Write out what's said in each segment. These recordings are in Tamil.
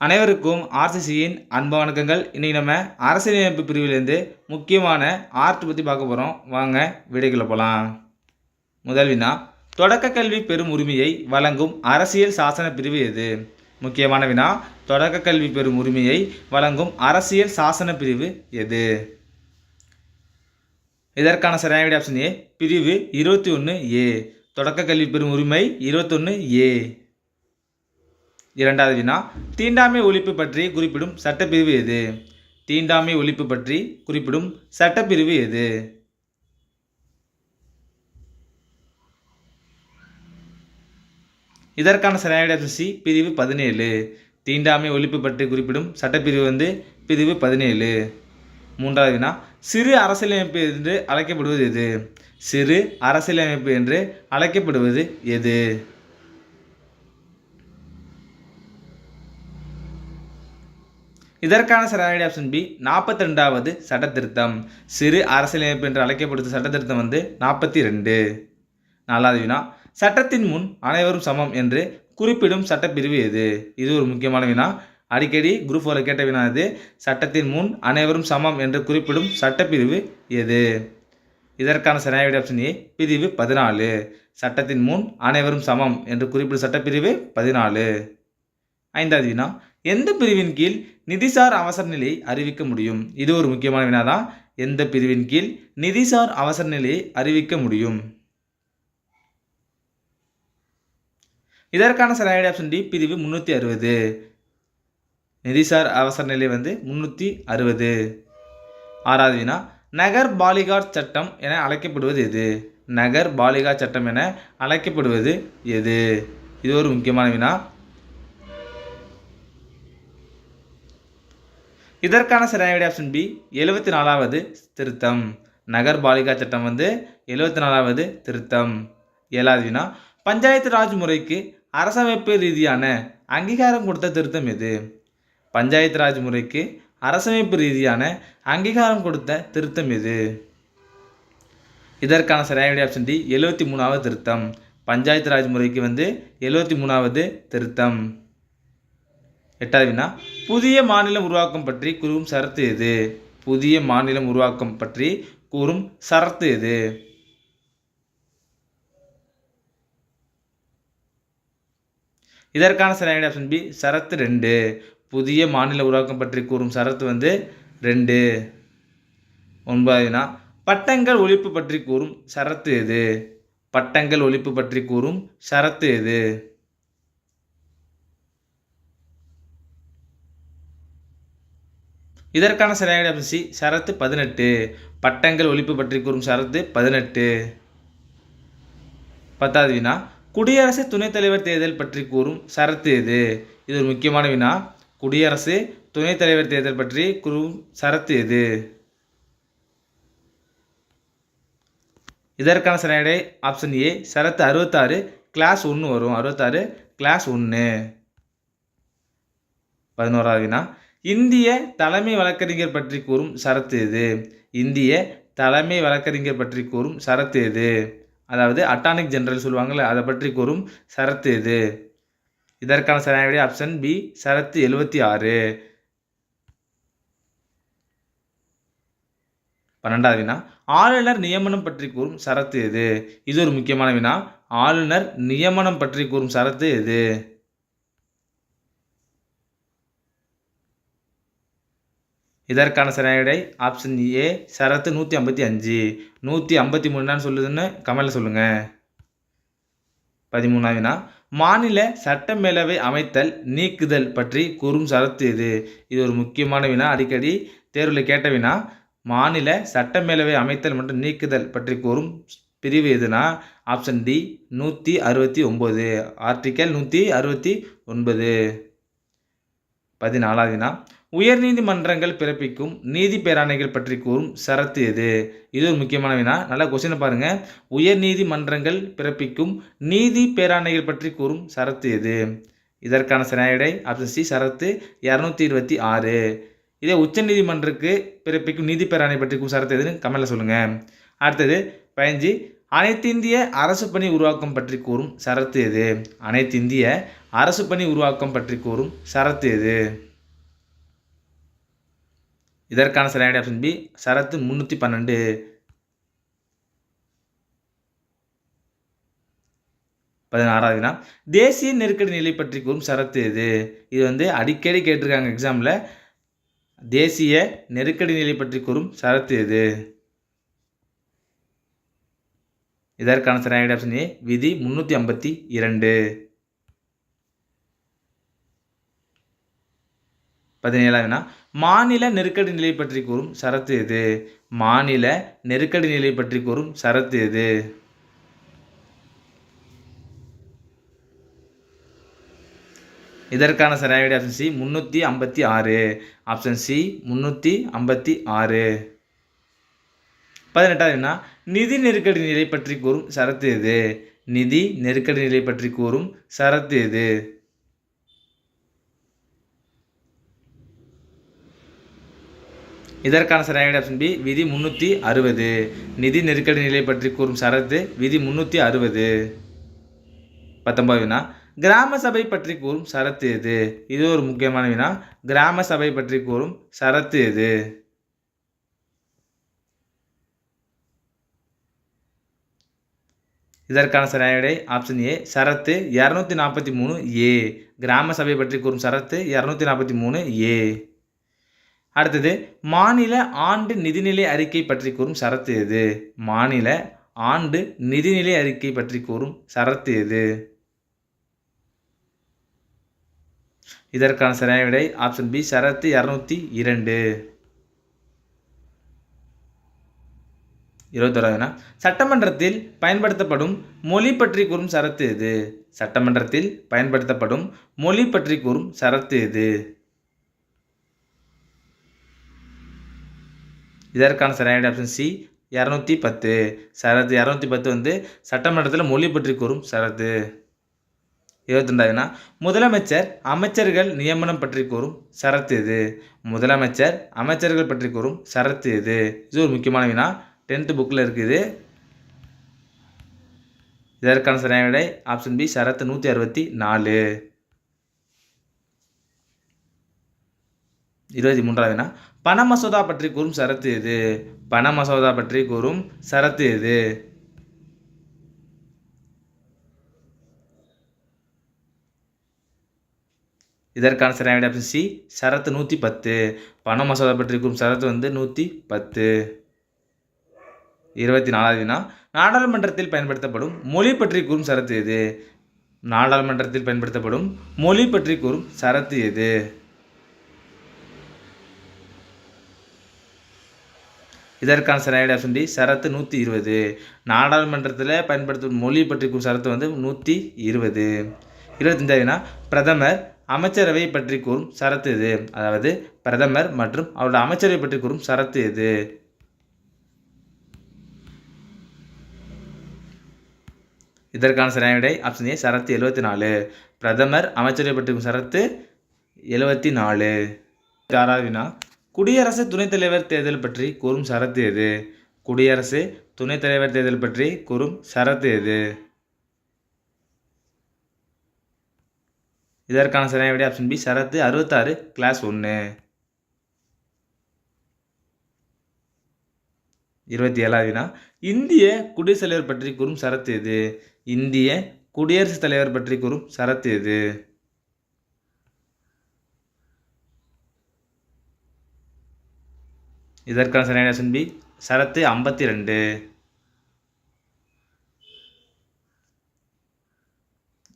அனைவருக்கும் ஆர்சிசியின் அன்பு வணக்கங்கள். இன்றைக்கி நம்ம அரசியலமைப்பு பிரிவிலேருந்து முக்கியமான ஆர்ட் பற்றி பார்க்க போகிறோம் வாங்க வீடியோக்குள்ள போகலாம் முதல் வினா தொடக்க கல்வி பெறும் உரிமையை வழங்கும் அரசியல் சாசன பிரிவு எது? முக்கியமான வினா தொடக்க கல்வி பெறும் உரிமையை வழங்கும் அரசியல் சாசன பிரிவு எது? இதற்கான சரியான விட ஆப்ஷன் ஏ பிரிவு இருபத்தி ஒன்று ஏ தொடக்க கல்வி பெறும் உரிமை இருபத்தொன்று ஏ இரண்டாவது வினா தீண்டாமை ஒழிப்பு பற்றி குறிப்பிடும் சட்டப்பிரிவு எது? தீண்டாமை ஒழிப்பு பற்றி குறிப்பிடும் சட்டப்பிரிவு எது? இதற்கான சரியான சி பிரிவு பதினேழு. தீண்டாமை ஒழிப்பு பற்றி குறிப்பிடும் சட்டப்பிரிவு வந்து பிரிவு பதினேழு. மூன்றாவது வினா சிறு அரசியலமைப்பு என்று அழைக்கப்படுவது எது? சிறு அரசியலமைப்பு என்று அழைக்கப்படுவது எது? இதற்கான சரியான ஆப்ஷன் பி நாற்பத்தி ரெண்டாவது சட்ட திருத்தம் சிறு அரசியலமைப்பு என்று அழைக்கப்படுத்த சட்ட திருத்தம் வந்து நாற்பத்தி ரெண்டு நாலாவது வினா சட்டத்தின் முன் அனைவரும் சமம் என்று குறிப்பிடும் சட்டப்பிரிவு எது? இது ஒரு முக்கியமான வினா. அடிக்கடி குரூப் ஃபோரில் கேட்ட வினா இது. சட்டத்தின் முன் அனைவரும் சமம் என்று குறிப்பிடும் சட்டப்பிரிவு எது? இதற்கான சரியான ஆப்ஷன் ஏ பிரிவு பதினாலு. சட்டத்தின் முன் அனைவரும் சமம் என்று குறிப்பிடும் சட்டப்பிரிவு பதினாலு. ஐந்தாவது வினா எந்த பிரிவின் கீழ் நிதிசார் அவசர நிலையை அறிவிக்க முடியும்? இது ஒரு முக்கியமான வினாதான் எந்த பிரிவின் கீழ் நிதிசார் அவசர நிலையை அறிவிக்க முடியும்? இதற்கான சரியான ஆப்ஷன் டி பிரிவு முந்நூற்றி அறுபது. நிதிசார் அவசர நிலை வந்து முந்நூற்றி அறுபது. ஆறாவது வினா நகர் பாலிகார் சட்டம் என அழைக்கப்படுவது எது? நகர் பாலிகார் சட்டம் என அழைக்கப்படுவது எது? இது ஒரு முக்கியமான வினா. இதற்கான சரியான ஆப்ஷன் பி எழுபத்தி நாலாவது திருத்தம். நகர் பாலிகா சட்டம் வந்து எழுபத்தி நாலாவது திருத்தம். ஏழாவது வினா பஞ்சாயத்து ராஜ் முறைக்கு அரசமைப்பு ரீதியான அங்கீகாரம் கொடுத்த திருத்தம் எது? பஞ்சாயத்து ராஜ் முறைக்கு அரசமைப்பு ரீதியான அங்கீகாரம் கொடுத்த திருத்தம் எது? இதற்கான சரியான ஆப்ஷன் டி எழுபத்தி மூணாவது திருத்தம். பஞ்சாயத்து ராஜ் முறைக்கு வந்து எழுபத்தி மூணாவது திருத்தம். எட்டாவது வினா புதிய மாநிலம் உருவாக்கம் பற்றி கூறும் சரத்து எது? புதிய மாநிலம் உருவாக்கம் பற்றி கூறும் சரத்து எது? இதற்கான சரியான ஆப்ஷன் பி சரத்து ரெண்டு. புதிய மாநில உருவாக்கம் பற்றி கூறும் சரத்து வந்து ரெண்டு. ஒன்பதாவது பட்டங்கள் ஒழிப்பு பற்றி கூறும் சரத்து எது? பட்டங்கள் ஒழிப்பு பற்றி கூறும் சரத்து எது? இதற்கான சரியான ஆப்ஷன் சி சரத்து பதினெட்டு. பட்டங்கள் ஒழிப்பு பற்றி கூறும் சரத்து பதினெட்டு. பத்தாவது வினா குடியரசு துணைத் தலைவர் தேர்தல் பற்றி கூறும் சரத்து எது? இது ஒரு முக்கியமான வினா. குடியரசு துணைத் தலைவர் தேர்தல் பற்றி கூறும் சரத்து எது? இதற்கான சரியான ஆப்ஷன் ஏ சரத்து அறுபத்தாறு கிளாஸ் ஒன்று வரும். அறுபத்தாறு கிளாஸ் ஒன்று பதினோராவது வினா இந்திய தலைமை வழக்கறிஞர் பற்றி கூறும் சரத்து எது? இந்திய தலைமை வழக்கறிஞர் பற்றி கூறும் சரத்து எது? அதாவது அட்டானிக் ஜெனரல் சொல்லுவாங்கள்ல அதை பற்றி கூறும் சரத்து எது? இதற்கான சரியான ஆப்ஷன் பி சரத்து எழுபத்தி ஆறு. பன்னெண்டாவது வினா. ஆளுநர் நியமனம் பற்றி கூறும் சரத்து எது? இது ஒரு முக்கியமான வினா. ஆளுநர் நியமனம் பற்றி கூறும் சரத்து எது? இதற்கான சரியான விடை ஆப்ஷன் ஏ சரத்து நூற்றி ஐம்பத்தி அஞ்சு. நூற்றி ஐம்பத்தி மூணுன்னு சொல்லுதுன்னு கமெண்டில் சொல்லுங்கள் பதிமூணாவினா மாநில சட்ட மேலவை அமைத்தல் நீக்குதல் பற்றி கூறும் சரத்து எது? இது ஒரு முக்கியமான வினா. அடிக்கடி தேர்வில் கேட்ட வினா மாநில சட்டமேலவை அமைத்தல் மற்றும் நீக்குதல் பற்றி கூறும் பிரிவு எதுனா ஆப்ஷன் டி நூற்றி அறுபத்தி ஒம்பது. ஆர்டிக்கல் நூற்றி அறுபத்தி ஒன்பது. பதினாலாவது வினா உயர்நீதிமன்றங்கள் பிறப்பிக்கும் நீதி பேராணைகள் பற்றி கூறும் சரத்து எது? இது ஒரு முக்கியமான வினா நல்லா கொஸ்டினை பாருங்கள் உயர்நீதிமன்றங்கள் பிறப்பிக்கும் நீதி பேராணைகள் பற்றி கூறும் சரத்து எது? இதற்கான சரியான ஆப்ஷன் சி சரத்து இரநூத்தி இருபத்தி ஆறு. இதே உச்சநீதிமன்றக்கு பிறப்பிக்கும் நீதி பேராணை பற்றி கூறும் சரத்து எதுன்னு கமெண்டில் சொல்லுங்கள் அடுத்தது பதினஞ்சு அனைத்திந்திய அரசு பணி உருவாக்கம் பற்றி கூறும் சரத்து எது? அனைத்திந்திய அரசு பணி உருவாக்கம் பற்றி கூறும் சரத்து எது? இதற்கான சரியான ஆப்ஷன் பி சரத்து முந்நூற்றி பன்னெண்டு. பதினாறாவது வினா. தேசிய நெருக்கடி நிலை பற்றி கூறும் சரத்து இது இது வந்து அடிக்கடி கேட்டிருக்காங்க எக்ஸாமில் தேசிய நெருக்கடி நிலை பற்றி கூறும் சரத்து எது? இதற்கான சரியான ஆப்ஷன் ஏ விதி முந்நூற்றி ஐம்பத்தி இரண்டு. பதினேழாவது வினா மாநில நெருக்கடி நிலை பற்றி கூறும் சரத்து எது? மாநில நெருக்கடி நிலை பற்றி கூறும் சரத்து எது? இதற்கான சரியான ஆப்ஷன் சி முந்நூற்றி ஐம்பத்தி ஆறு. ஆப்ஷன் சி முந்நூற்றி ஐம்பத்தி ஆறு. பதினெட்டாவது என்ன நிதி நெருக்கடி நிலை பற்றி கூறும் சரத்து எது? நிதி நெருக்கடி நிலை பற்றி கூறும் சரத்து எது? இதற்கான சரியான ஆப்ஷன் பி விதி முந்நூற்றி அறுபது. நிதி நெருக்கடி நிலை பற்றி கூறும் சரத்து விதி முந்நூற்றி அறுபது. பத்தொம்பது வினா கிராம சபை பற்றி கூறும் சரத்து எது? இது ஒரு முக்கியமான வினா. கிராம சபை பற்றி கூறும் சரத்து எது? இதற்கான சரியான விடை ஆப்ஷன் ஏ சரத்து இரநூத்தி நாற்பத்தி மூணு ஏ. கிராம சபை பற்றி கூறும் சரத்து இரநூத்தி நாற்பத்தி மூணு ஏ. அடுத்தது மாநில ஆண்டு நிதிநிலை அறிக்கை பற்றி கூறும் சரத்து எது? மாநில ஆண்டு நிதிநிலை அறிக்கை பற்றி கூறும் சரத்து எது? இதற்கான சரியான விடை ஆப்ஷன் பி சரத்து இரநூத்தி இரண்டு. இருபத்தோராதுனா சட்டமன்றத்தில் பயன்படுத்தப்படும் மொழி பற்றி கூறும் சரத்து எது? சட்டமன்றத்தில் பயன்படுத்தப்படும் மொழி பற்றி கூறும் சரத்து எது? இதற்கான சரியான ஆப்ஷன் சி இரநூத்தி பத்து. சரத்து இரநூத்தி பத்து வந்து சட்டமன்றத்தில் மொழி பற்றி கூறும் சரத்து இருபத்தெண்டாவதுனா முதலமைச்சர் அமைச்சர்கள் நியமனம் பற்றி கூறும் சரத்து எது? முதலமைச்சர் அமைச்சர்கள் பற்றி கூறும் சரத்து எது? இது ஒரு முக்கியமான வினா. டென்த்து புக்கில் இருக்குது. இதற்கான சரியான விடை ஆப்ஷன் பி சரத்து நூற்றி அறுபத்தி நாலு. இருபத்தி மூன்றாவதுனா பண மசோதா பற்றி கூறும் சரத்து எது? பண மசோதா பற்றி கூறும் சரத்து எது? இதற்கான சரியான விட ஆப்ஷன் சி சரத்து நூற்றி பத்து. பண மசோதா பற்றி கூறும் சரத்து வந்து நூற்றி பத்து. இருபத்தி நாலாவது வினா நாடாளுமன்றத்தில் பயன்படுத்தப்படும் மொழி பற்றி கூறும் சரத்து எது? நாடாளுமன்றத்தில் பயன்படுத்தப்படும் மொழி பற்றி கூறும் சரத்து எது? இதற்கான சரியான ஆப்ஷன் டி சரத்து நூற்றி இருபது. நாடாளுமன்றத்தில் பயன்படுத்தும் மொழி பற்றிக்கும் சரத்து வந்து நூற்றி இருபது. இருபத்தஞ்சாவதுனா பிரதமர் அமைச்சரவை பற்றி கூறும் சரத்து எது அதாவது பிரதமர் மற்றும் அவரோட அமைச்சரவை பற்றி கூறும் சரத்து எது இதற்கான சரியான விடை ஆப்ஷன் ஏ சரத்து எழுபத்தி நாலு. பிரதமர் அமைச்சரவை பற்றிக்கும் சரத்து எழுபத்தி நாலு. ஆறாவது வினா குடியரசு துணைத் தலைவர் தேர்தல் பற்றி கூறும் சரத்து எது? குடியரசு துணைத் தலைவர் தேர்தல் பற்றி கூறும் சரத்து எது? இதற்கான சரியான விடை ஆப்ஷன் பி சரத்து அறுபத்தாறு கிளாஸ் ஒன்று இருபத்தி ஏழாவது வினா. இந்திய குடியரசுத் தலைவர் பற்றி கூறும் சரத்து எது? இந்திய குடியரசுத் தலைவர் பற்றி கூறும் சரத்து எது? இதற்கான சரியான ஆப்ஷன் பி சரத்து ஐம்பத்தி ரெண்டு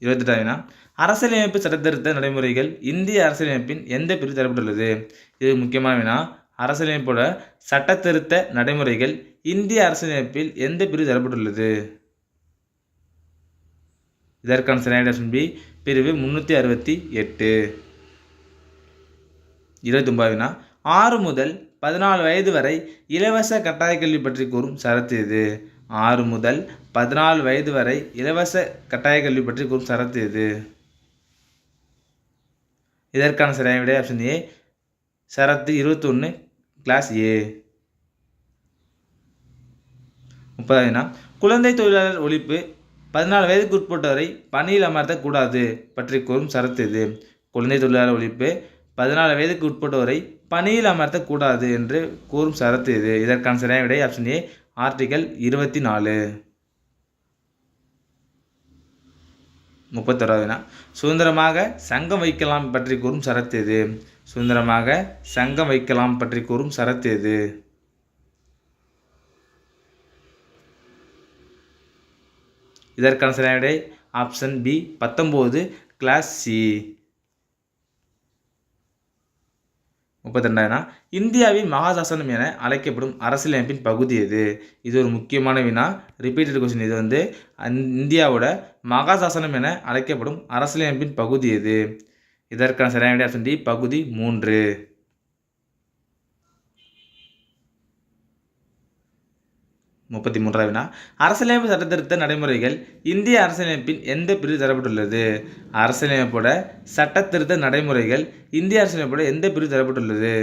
இருபத்தெட்டாவதுனா அரசியலமைப்பு சட்டத்திருத்த நடைமுறைகள் இந்திய அரசியலமைப்பின் எந்த பிரிவு தரப்பட்டுள்ளது? இது முக்கியமான வினா அரசியலமைப்போட சட்டத்திருத்த நடைமுறைகள் இந்திய அரசியலமைப்பில் எந்த பிரிவு தரப்பட்டுள்ளது? இதற்கான சரியான ஆப்ஷன் பி பிரிவு முந்நூற்றி அறுபத்தி எட்டு. இருபத்தொம்பதுனா ஆறு முதல் பதினாலு வயது வரை இலவச கட்டாய கல்வி பற்றி கூறும் சரத்து இது ஆறு முதல் பதினாலு வயது வரை இலவச கட்டாய கல்வி பற்றி கூறும் சரத்து இது இதற்கான சரியான விடை ஆப்ஷன் ஏ சரத்து இருபத்தொன்று கிளாஸ் ஏ முப்பதாவதுனா குழந்தை தொழிலாளர் ஒழிப்பு பதினாலு வயதுக்கு உட்பட்டவரை பணியில் அமர்த்தக்கூடாது பற்றி கூறும் சரத்து இது குழந்தை தொழிலாளர் ஒழிப்பு பதினாலு வயதுக்கு உட்பட்டவரை பணியில் அமர்த்தக்கூடாது என்று கூறும் சரத்து இது. இதற்கான சரியான விடை ஆப்ஷன் ஏ ஆர்டிகல் இருபத்தி நாலு முப்பத்தொராவது வினா. சுதந்திரமாக சங்கம் வைக்கலாம் பற்றி கூறும் சரத்து எது? சுதந்திரமாக சங்கம் வைக்கலாம் பற்றி கூறும் சரத்து எது? இதற்கான சரியான விடை ஆப்ஷன் பி பத்தொம்போது கிளாஸ் சி முப்பத்திரெண்டாயிரம்னா இந்தியாவின் மகாசாசனம் என அழைக்கப்படும் அரசியலமைப்பின் பகுதி எது? இது ஒரு முக்கியமான வினா. ரிப்பீட்டட் கொஸ்டின் இது வந்து அந்- இந்தியாவோட மகாசாசனம் என அழைக்கப்படும் அரசியலமைப்பின் பகுதி எது? இதற்கான சரியான விடை ஆப்ஷன் டி பகுதி மூன்று. முப்பத்தி மூன்றாவது வினா. அரசியலமைப்பு சட்டத்திருத்த நடைமுறைகள் இந்திய அரசியலமைப்பின் எந்த பிரிவு தரப்பட்டுள்ளது? அரசியலமைப்போட சட்டத்திருத்த நடைமுறைகள் இந்திய அரசியலமைப்போட எந்த பிரிவு தரப்பட்டுள்ளது?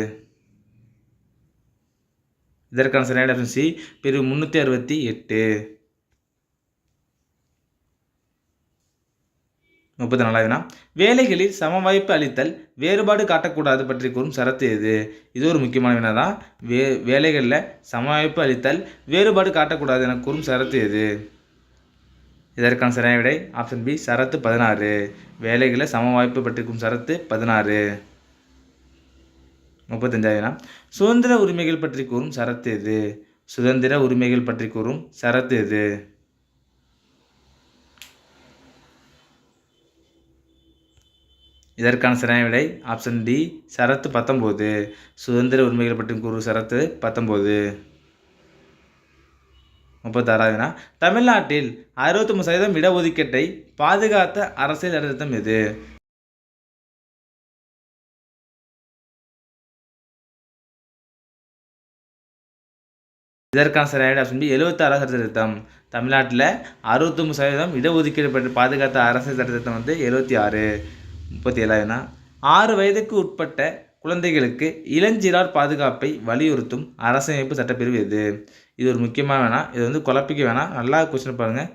இதற்கான சரியான ஆப்ஷன் சி பிரிவு முன்னூற்றி அறுபத்தி எட்டு. முப்பத்தி நாலாவது வேலைகளில் வேலைகளில் சமவாய்ப்பு அளித்தல் வேறுபாடு காட்டக்கூடாது பற்றி கூறும் சரத்து எது? இது ஒரு முக்கியமான வினா தான். வே வேலைகளில் சம வாய்ப்பு அளித்தல் வேறுபாடு காட்டக்கூடாது என கூறும் சரத்து எது? இதற்கான சரியான விடை ஆப்ஷன் பி சரத்து பதினாறு. வேலைகளில் சம வாய்ப்பு பற்றிக்கும் சரத்து பதினாறு. முப்பத்தஞ்சாவது சுதந்திர உரிமைகள் பற்றி கூறும் சரத்து எது? சுதந்திர உரிமைகள் பற்றி கூறும் சரத்து எது? இதற்கான சரியான விடை ஆப்ஷன் டி சரத்து பத்தொம்போது சுதந்திர உரிமைகள் பற்றி கூறும் சரத்து பத்தொம்போது முப்பத்தாறாவதுனா தமிழ்நாட்டில் அறுபத்தி மூணு சதவீதம் இடஒதுக்கீட்டை பாதுகாத்த அரசியல் சட்டத்திட்டம் எது? இதற்கான சரியான ஆப்ஷன் பி எழுபத்தாறாவது அரசு திருத்தம். தமிழ்நாட்டில் அறுபத்தொம்பது சதவீதம் இடஒதுக்கீடு பற்றி பாதுகாத்த அரசியல் சட்டத்திட்டம் வந்து எழுபத்தி ஆறு. முப்பத்தி ஏழாவதுனா ஆறு வயதுக்கு உட்பட்ட குழந்தைகளுக்கு இளஞ்சிறார் பாதுகாப்பை வலியுறுத்தும் அரசமைப்பு சட்டப்பிரிவு எது? இது ஒரு முக்கியமான வேணாம் இது வந்து குழப்பிக்க வேணாம் நல்லா கொஸ்டின் பாருங்கள்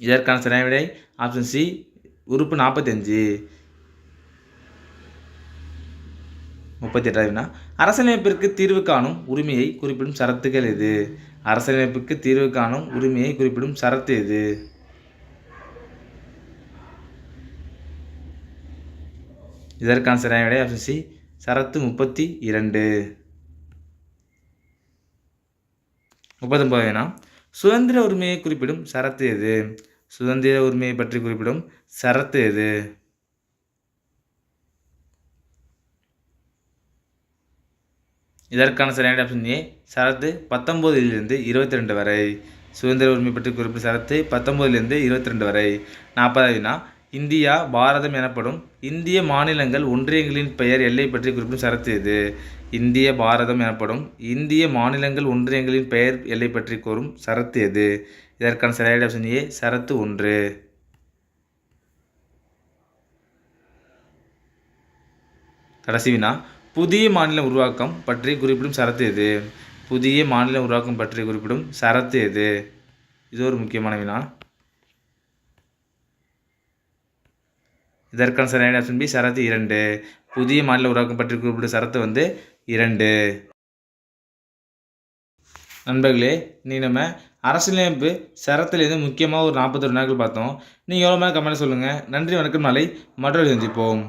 இதற்கான சரியான விடை ஆப்ஷன் சி உறுப்பு நாற்பத்தஞ்சு முப்பத்தி எட்டாவதுனா அரசியலமைப்பிற்கு தீர்வு காணும் உரிமையை குறிப்பிடும் சரத்துகள் எது? அரசியலமைப்புக்கு தீர்வு காணும் உரிமையை குறிப்பிடும் சரத்து எது? இதற்கான சரியான விடை ஆப்ஷன் சி சரத்து முப்பத்தி இரண்டு. முப்பத்தொன்பது சுதந்திர உரிமையை குறிப்பிடும் சரத்து எது? சுதந்திர உரிமையை பற்றி குறிப்பிடும் சரத்து எது? இதற்கான சரியான ஆப்ஷன் ஏ சரத்து பத்தொம்போதிலிருந்து இருபத்தி ரெண்டு வரை. சுதந்திர உரிமை பற்றி குறிப்பிடும் சரத்து பத்தொம்போதிலிருந்து இருபத்தி ரெண்டு வரை. நாற்பதாவதுனா இந்தியா பாரதம் எனப்படும் இந்திய மாநிலங்கள் ஒன்றியங்களின் பெயர் எல்லை பற்றி குறிப்பிடும் சரத்து எது? இந்திய பாரதம் எனப்படும் இந்திய மாநிலங்கள் ஒன்றியங்களின் பெயர் எல்லை பற்றி கூறும் சரத்து எது? இதற்கான சரியான ஆப்ஷன் ஏ சரத்து ஒன்று. கடைசி வினா புதிய மாநில உருவாக்கம் பற்றி குறிப்பிடும் சரத்து எது? புதிய மாநில உருவாக்கம் பற்றி குறிப்பிடும் சரத்து எது? இது ஒரு முக்கியமான வினா. இதற்கான சரியான ஆப்ஷன் பி சரத்து இரண்டு. புதிய மாநில உருவாக்கம் பற்றி குறிப்பிட்ட சரத்து வந்து இரண்டு. நண்பர்களே நீ நம்ம அரசியலமைப்பு சரத்துலேருந்து முக்கியமாக ஒரு நாற்பத்தொரு நாட்கள் பார்த்தோம். நீங்கள் எவ்வளோ மேலே கமெண்ட் சொல்லுங்கள் நன்றி வணக்கம். நாளை மற்றொரு சந்திப்போம்.